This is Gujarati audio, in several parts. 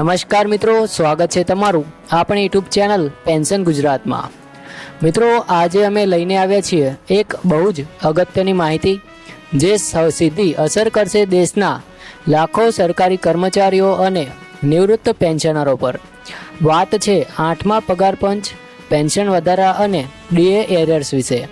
નમસ્કાર મિત્રો, સ્વાગત છે તમારું આપણી યુટ્યુબ ચેનલ પેન્શન ગુજરાતમાં. મિત્રો, આજે અમે લઈને આવ્યા છીએ એક બહુ જ અગત્યની માહિતી, જે સીધી અસર કરશે દેશના લાખો સરકારી કર્મચારીઓ અને નિવૃત્ત પેન્શનરો પર. વાત છે આઠમા પગાર પંચ, પેન્શન વધારા અને ડીએ એરર્સ વિશે.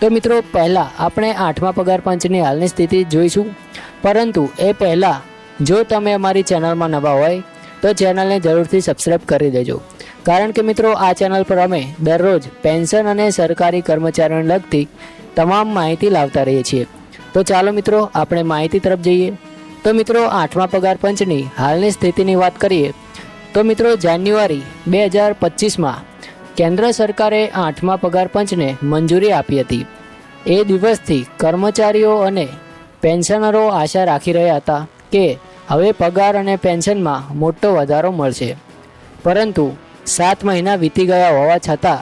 તો મિત્રો, પહેલાં આપણે આઠમા પગાર પંચની હાલની સ્થિતિ જોઈશું. પરંતુ એ પહેલાં, જો તમે અમારી ચેનલમાં નવા હોય તો ચેનલને જરૂરથી સબસ્ક્રાઈબ કરી દેજો. કારણ કે મિત્રો, આ ચેનલ પર અમે દરરોજ પેન્શન અને સરકારી કર્મચારીઓને લગતી તમામ માહિતી લાવતા રહીએ છીએ. તો ચાલો મિત્રો, આપણે માહિતી તરફ જઈએ. તો મિત્રો, આઠમા પગાર પંચની હાલની સ્થિતિની વાત કરીએ. તો મિત્રો, જાન્યુઆરી બે હજાર પચીસમાં કેન્દ્ર સરકારે આઠમા પગાર પંચને મંજૂરી આપી હતી. એ દિવસથી કર્મચારીઓ અને પેન્શનરો આશા રાખી રહ્યા હતા કે હવે પગાર અને પેન્શનમાં મોટો વધારો મળશે. પરંતુ સાત મહિના વીતી ગયા હોવા છતાં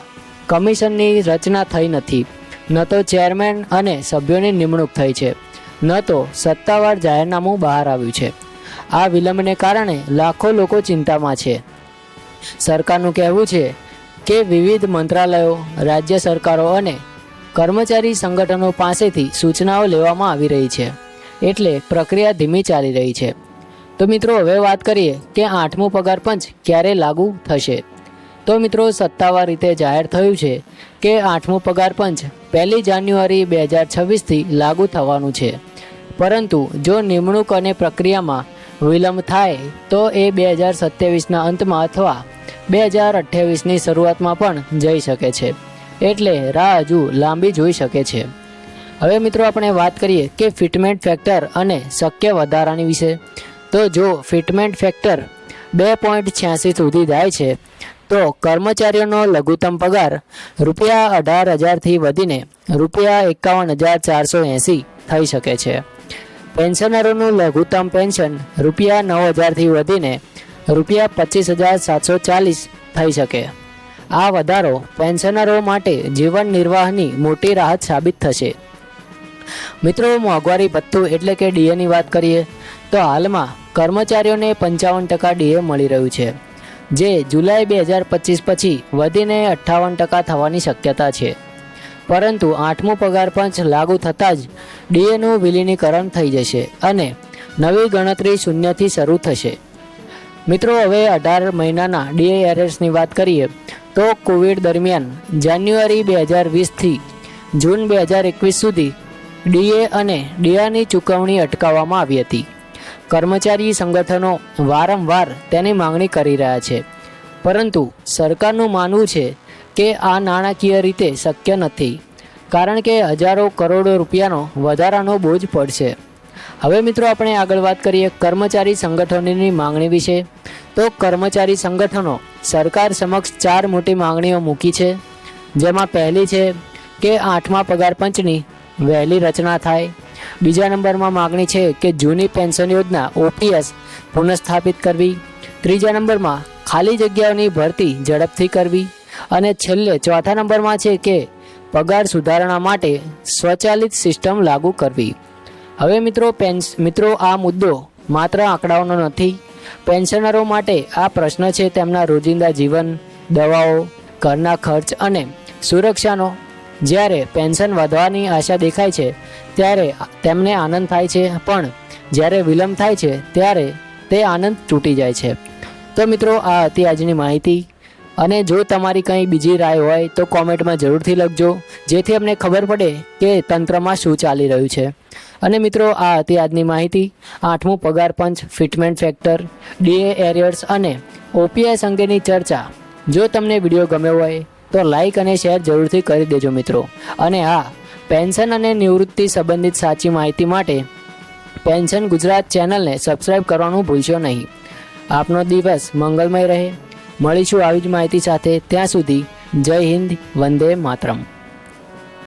કમિશનની રચના થઈ નથી. ન તો ચેરમેન અને સભ્યોની નિમણૂક થઈ છે. ન તો સત્તાવાર જાહેરનામું બહાર આવ્યું છે. આ વિલંબને કારણે લાખો લોકો ચિંતામાં છે. સરકારનું કહેવું છે કે વિવિધ મંત્રાલયો, રાજ્ય સરકારો અને કર્મચારી સંગઠનો પાસેથી સૂચનાઓ લેવામાં આવી રહી છે. એટલે પ્રક્રિયા ધીમી ચાલી રહી છે. તો મિત્રો, હવે વાત કરીએ કે આઠમું પગાર પંચ ક્યારે લાગુ થશે. તો મિત્રો, સત્તાવાર રીતે જાહેર થયું છે કે આઠમું પગાર પંચ પહેલી જાન્યુઆરી બે હજાર છવ્વીસથી લાગુ થવાનું છે. પરંતુ જો નિમણૂક અને પ્રક્રિયામાં વિલંબ થાય, તો એ બે હજાર સત્યાવીસના અંતમાં અથવા બે હજાર અઠ્યાવીસની શરૂઆતમાં પણ જઈ શકે છે. એટલે રાહ હજુ લાંબી જોઈ શકે છે. હવે મિત્રો, આપણે વાત કરીએ કે ફિટમેન્ટ ફેક્ટર અને શક્ય વધારાની વિશે. તો જો ફિટમેન્ટ ફેક્ટર બે પોઈન્ટ છ્યાસી સુધી જાય છે, તો કર્મચારીઓનો લઘુત્તમ પગાર રૂપિયા અઢાર હજારથી વધીને રૂપિયા એકાવન હજાર ચારસો એંસી થઈ શકે છે. પેન્શનરોનું લઘુત્તમ પેન્શન રૂપિયા નવ હજારથી વધીને રૂપિયા પચીસ હજાર સાતસો ચાલીસ થઈ શકે. આ વધારો પેન્શનરો માટે જીવન નિર્વાહની મોટી રાહત સાબિત થશે. મિત્રો, મોંઘવારી ભથ્થું એટલે કે ડીએની વાત કરીએ તો હાલમાં કર્મચારીઓને પંચાવન ટકા ડીએ મળી રહ્યું છે, જે જુલાઈ બે હજાર પચીસ પછી વધીને અઠ્ઠાવન ટકા થવાની શક્યતા છે. પરંતુ આઠમું પગાર પંચ લાગુ થતાં જ ડીએનું વિલીનીકરણ થઈ જશે અને નવી ગણતરી શૂન્યથી શરૂ થશે. મિત્રો, હવે અઢાર મહિનાના ડીએ એરર્સની વાત કરીએ, તો કોવિડ દરમિયાન જાન્યુઆરી બે હજાર વીસથી જૂન બે હજાર એકવીસ સુધી ડીએ અને ડીઆની ચૂકવણી અટકાવવામાં આવી હતી. કર્મચારી સંગઠનો વારંવાર તેની માંગણી કરી રહ્યા છે. પરંતુ સરકારનું માનવું છે કે આ નાણાકીય રીતે શક્ય નથી, કારણ કે હજારો કરોડો રૂપિયાનો વધારાનો બોજ પડશે. હવે મિત્રો આપણે આગળ વાત કરીએ કર્મચારી સંગઠનોની માંગણી વિશે. તો કર્મચારી સંગઠનો સરકાર સમક્ષ ચાર મોટી માંગણીઓ મૂકી છે. જેમાં પહેલી છે કે આઠમા પગાર પંચની વહેલી રચના થાય. બીજા નંબરમાં માગણી છે કે જૂની પેન્શન યોજના ઓપીએસ પુનઃસ્થાપિત કરવી. ત્રીજા નંબરમાં ખાલી જગ્યાઓની ભરતી ઝડપથી કરવી. અને છેલ્લે ચોથા નંબરમાં છે કે પગાર સુધારણા માટે સ્વચાલિત સિસ્ટમ લાગુ કરવી. હવે મિત્રો પેન્સ, મિત્રો આ મુદ્દો માત્ર આંકડાઓનો નથી. પેન્શનરો માટે આ પ્રશ્ન છે તેમના રોજિંદા જીવન, દવાઓ, ઘરના ખર્ચ અને સુરક્ષાનો જ્યારે પેન્શન વધવાની આશા દેખાય છે, ત્યારે તેમને આનંદ થાય છે. પણ જ્યારે વિલંબ થાય છે, ત્યારે તે આનંદ તૂટી જાય છે. તો મિત્રો, આ હતી આજની માહિતી. અને જો તમારી કંઈ બીજી રાય હોય, તો કોમેન્ટમાં જરૂરથી લખજો, જેથી અમને ખબર પડે કે તંત્રમાં શું ચાલી રહ્યું છે. અને મિત્રો, આ હતી આજની માહિતી. આઠમું, પગાર પંચ, ફિટમેન્ટ ફેક્ટર, ડીએ એરિયર્સ અને ઓપીએસ અંગેની ચર્ચા. જો તમને વીડિયો ગમ્યો હોય તો લાઈક અને શેર જરૂરથી કરી દેજો મિત્રો. અને હા, પેન્શન અને નિવૃત્તિ સંબંધિત સાચી માહિતી માટે પેન્શન ગુજરાત ચેનલને સબસ્ક્રાઈબ કરવાનું ભૂલશો નહીં. આપનો દિવસ મંગલમય રહે. મળીશું આવી જ માહિતી સાથે. ત્યાં સુધી જય હિન્દ, વંદે માતરમ.